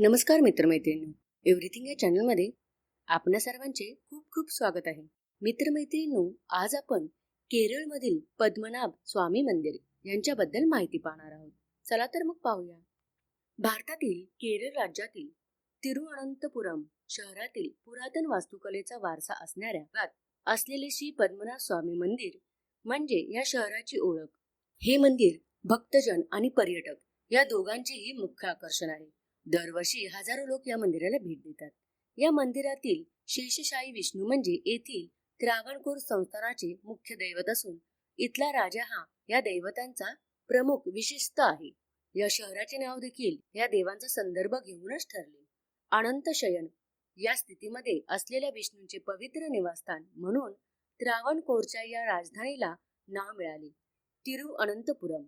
नमस्कार मित्रमैत्रिणी एव्हरीथिंग या चॅनलमध्ये आपणा सर्वांचे खूप खूप स्वागत आहे. मित्रमैत्रिणींनो आज आपण केरळमधील पद्मनाभ स्वामी मंदिर यांच्याबद्दल माहिती पाहणार आहोत. चला तर मग पाहूया. भारतातील केरळ राज्यातील तिरुअनंतपुरम शहरातील पुरातन वास्तुकलेचा वारसा असणाऱ्या भागात असलेले श्री पद्मनाभ स्वामी मंदिर म्हणजे या शहराची ओळख. हे मंदिर भक्तजन आणि पर्यटक या दोघांचेही मुख्य आकर्षण आहे. दरवर्षी हजारो लोक या मंदिराला भेट देतात. या मंदिरातील शेषशाही विष्णू म्हणजे येथील त्रावणकोर संस्थानाचे मुख्य दैवत असून इथला राजा हा या दैवतांचा प्रमुख विशिष्ट आहे. या शहराचे नाव देखील या देवांचा संदर्भ घेऊनच ठरले. अनंत शयन. या स्थितीमध्ये असलेल्या विष्णूंचे पवित्र निवासस्थान म्हणून त्रावणकोरच्या या राजधानीला नाव मिळाले. तिरुअनंतपुरम.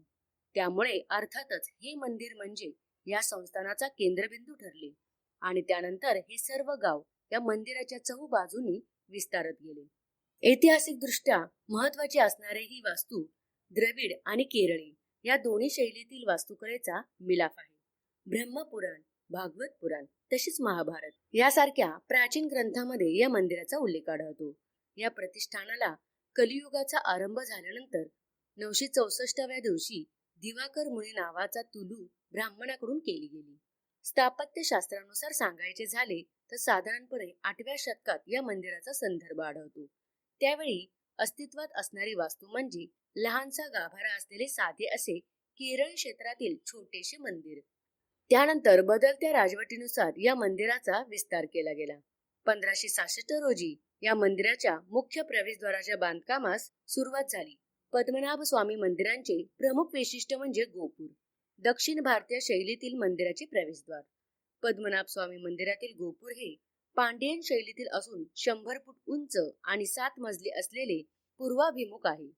त्यामुळे अर्थातच हे मंदिर म्हणजे या संस्थानाचा केंद्रबिंदू ठरले आणि त्यानंतर हे सर्व गाव या मंदिराच्या चहूबाजूनी विस्तारत गेले. ऐतिहासिक दृष्ट्या महत्वाची असणारे ही वास्तू द्रविड आणि केरळी या दोन्ही शैलीतील वास्तुकलेचा मिलाफ आहे. ब्रह्मपुराण भागवत पुराण तसेच महाभारत यासारख्या प्राचीन ग्रंथामध्ये या मंदिराचा उल्लेख आढळतो. या प्रतिष्ठानाला कलियुगाचा आरंभ झाल्यानंतर नऊशे चौसष्टाव्या दिवशी दिवाकर मुळे नावाचा तुलू ब्राह्मणाकडून केली गेली. स्थापत्यशास्त्रानुसार सांगायचे झाले तर साधारणपणे आठव्या शतकात या मंदिराचा संदर्भ आढळतो. त्यावेळी अस्तित्वात असणारी वास्तू म्हणजे लहानसा गाभारा असलेले साधे असे केरळ क्षेत्रातील छोटेसे मंदिर. त्यानंतर बदलत्या राजवटीनुसार या मंदिराचा विस्तार केला गेला. पंधराशे सहासष्ट रोजी या मंदिराच्या मुख्य प्रवेशद्वाराच्या बांधकामास सुरुवात झाली. पद्मनाभ स्वामी मंदिरांचे प्रमुख वैशिष्ट्य म्हणजे गोपूर. दक्षिण भारतीय शैलीतील मंदिराचे प्रवेशद्वार. पद्मनाभ स्वामी मंदिरातील गोपूर हे पांडियन शैलीतील असून शंभर फूट उंच आणि सात मजली असलेले पूर्वाभिमुख आहे.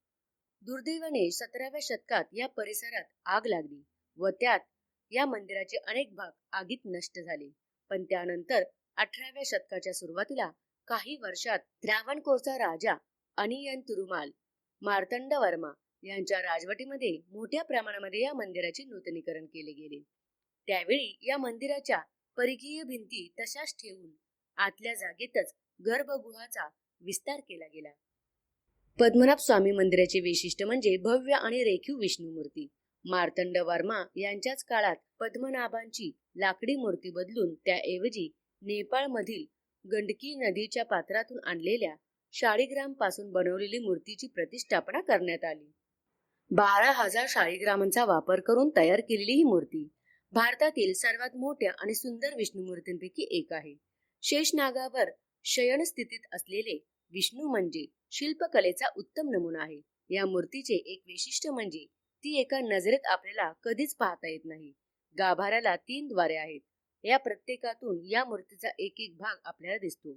दुर्दैवाने सतराव्या शतकात या परिसरात आग लागली व त्यात या मंदिराचे अनेक भाग आगीत नष्ट झाले. पण त्यानंतर अठराव्या शतकाच्या सुरुवातीला काही वर्षात त्रावणकोरचा राजा अनियन तुरुमाल मार्तंड वर्मा यांच्या राजवटीमध्ये मोठ्या प्रमाणामध्ये या मंदिराचे नूतनीकरण केले गेले. त्यावेळी या मंदिराच्या परिघीय भिंती तशाच ठेवून आतल्या जागेतच गर्भगृहाचा विस्तार केला गेला. पद्मनाभ स्वामी मंदिराचे वैशिष्ट्य म्हणजे भव्य आणि रेखीव विष्णू मूर्ती. मार्तंड वर्मा यांच्याच काळात पद्मनाभांची लाकडी मूर्ती बदलून त्याऐवजी नेपाळमधील गंडकी नदीच्या पात्रातून आणलेल्या शाळीग्रामपासून बनवलेली मूर्तीची प्रतिष्ठापना करण्यात आली. बारा हजार शाळीग्रामांचा वापर करून तयार केलेली ही मूर्ती भारतातील सर्वात मोठ्या आणि सुंदर विष्णू मूर्तींपैकी एक आहे. शेषनागावर शयन स्थितीत असलेले विष्णू म्हणजे शिल्पकलेचा उत्तम नमुना आहे. या मूर्तीचे एक वैशिष्ट्य म्हणजे ती एका नजरेत आपल्याला कधीच पाहता येत नाही. गाभाऱ्याला तीन द्वारे आहेत. या प्रत्येकातून या मूर्तीचा एक एक भाग आपल्याला दिसतो.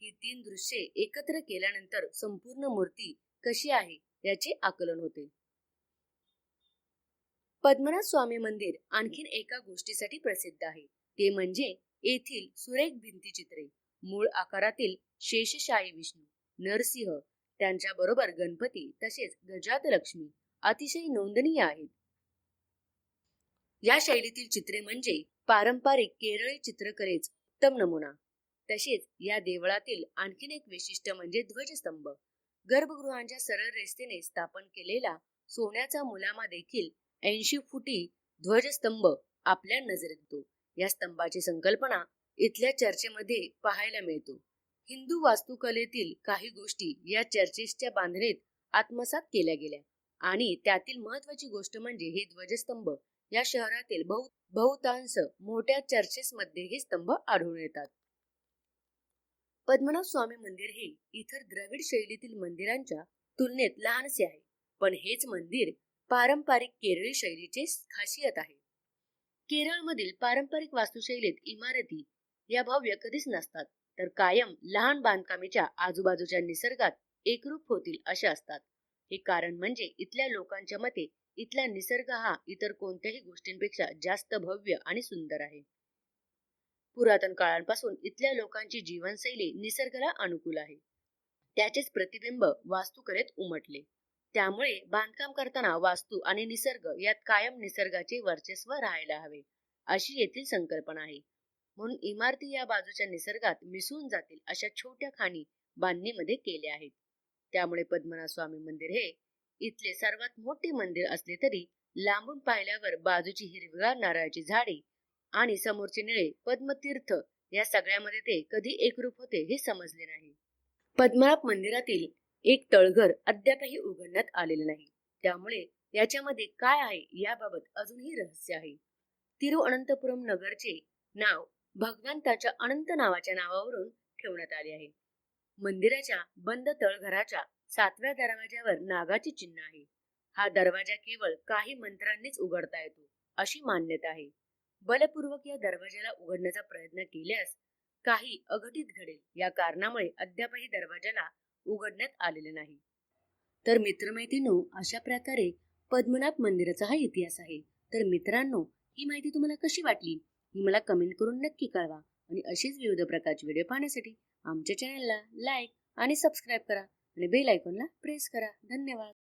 ही तीन दृश्ये एकत्र केल्यानंतर संपूर्ण मूर्ती कशी आहे याचे आकलन होते. पद्मनाथ स्वामी मंदिर आणखीन एका गोष्टीसाठी प्रसिद्ध आहे. ते म्हणजे येथील सुरेख भिंती चित्रे. मूळ आकारातील शेषशाही विष्णू नरसिंह त्यांच्या बरोबर गणपती तसेच गजात लक्ष्मी अतिशय नोंदनीय आहेत. या शैलीतील चित्रे म्हणजे पारंपरिक केरळी चित्रकलेच उत्तम नमुना. तसेच या देवळातील आणखीन एक वैशिष्ट्य म्हणजे ध्वजस्तंभ. गर्भगृहांच्या सरळ रेस्तेने स्थापन केलेला सोन्याचा मुलामा देखील ऐंशी फुटी ध्वजस्तंभ आपल्या नजरेत येतो. या स्तंभाची संकल्पना इथल्या चर्चेमध्ये पाहायला मिळतो. हिंदू वास्तुकलेतील काही गोष्टी या चर्चेसच्या बांधणीत आत्मसात केल्या गेल्या आणि त्यातील महत्वाची गोष्ट म्हणजे हे ध्वजस्तंभ या शहरातील बहु बहुतांश मोठ्या चर्चेसमध्ये हे स्तंभ आढळून येतात. पद्मनाभ स्वामी मंदिर हे इतर द्रविड शैलीतील मंदिरांच्या तुलनेत लहानसे आहे. पण हेच मंदिर पारंपरिक केरळी शैलीचे खासियत आहे. केरळमधील पारंपरिक वास्तुशैलीत इमारती या भव्य कधीच नसतात तर कायम लहान बांधकामीच्या आजूबाजूच्या निसर्गात एकरूप होतील अशा असतात. हे कारण म्हणजे इथल्या लोकांच्या मते इथला निसर्ग हा इतर कोणत्याही गोष्टींपेक्षा जास्त भव्य आणि सुंदर आहे. पुरातन काळांपासून इथल्या लोकांची जीवनशैली निसर्गाला अनुकूल आहे. त्याचेच प्रतिबिंब वास्तुकलेत उमटले. त्यामुळे बांधकाम करताना वास्तू आणि निसर्ग यात कायम निसर्गाचे वर्चस्व राहायला हवे अशी येथील संकल्पना आहे. म्हणून इमारती या बाजूच्या निसर्गात मिसळून जातील अशा छोट्या खाणी बांधणीमध्ये केल्या आहेत. त्यामुळे पद्मनाभ स्वामी मंदिर हे इथले सर्वात मोठे मंदिर असले तरी लांबून पाहिल्यावर बाजूची हिरवीगार नारळाची झाडे आणि समोरचे निळे पद्मतीर्थ या सगळ्यामध्ये ते कधी एकरूप होते हे समजले नाही. पद्मनाभ मंदिरातील एक तळघर अद्यापही उघडण्यात आलेले नाही. त्यामुळे याच्यामध्ये काय आहे याबाबत अजूनही रहस्य आहे. तिरुअनंतपुरम नगरचे नाव भगवंताच्या अनंत नावाच्या नावावरून ठेवण्यात आले आहे. मंदिराच्या बंद तळघराच्या सातव्या दरवाज्यावर नागाचे चिन्ह आहे. हा दरवाजा केवळ काही मंत्रांनीच उघडता येतो अशी मान्यता आहे. बलपूर्वक या दरवाजाला उघडण्याचा प्रयत्न केल्यास काही अघटित घडेल. या कारणामुळे अद्यापही दरवाजाला उघडण्यात आलेले नाही. तर मित्रमैत्रिणो अशा प्रकारे पद्मनाभ मंदिराचा हा इतिहास आहे. तर मित्रांनो ही माहिती तुम्हाला कशी वाटली? ही मला कमेंट करून नक्की कळवा. आणि अशीच विविध प्रकारची व्हिडिओ पाहण्यासाठी आमच्या चॅनलला लाईक आणि सबस्क्राईब करा. आणि बेल आयकॉनला प्रेस करा. धन्यवाद.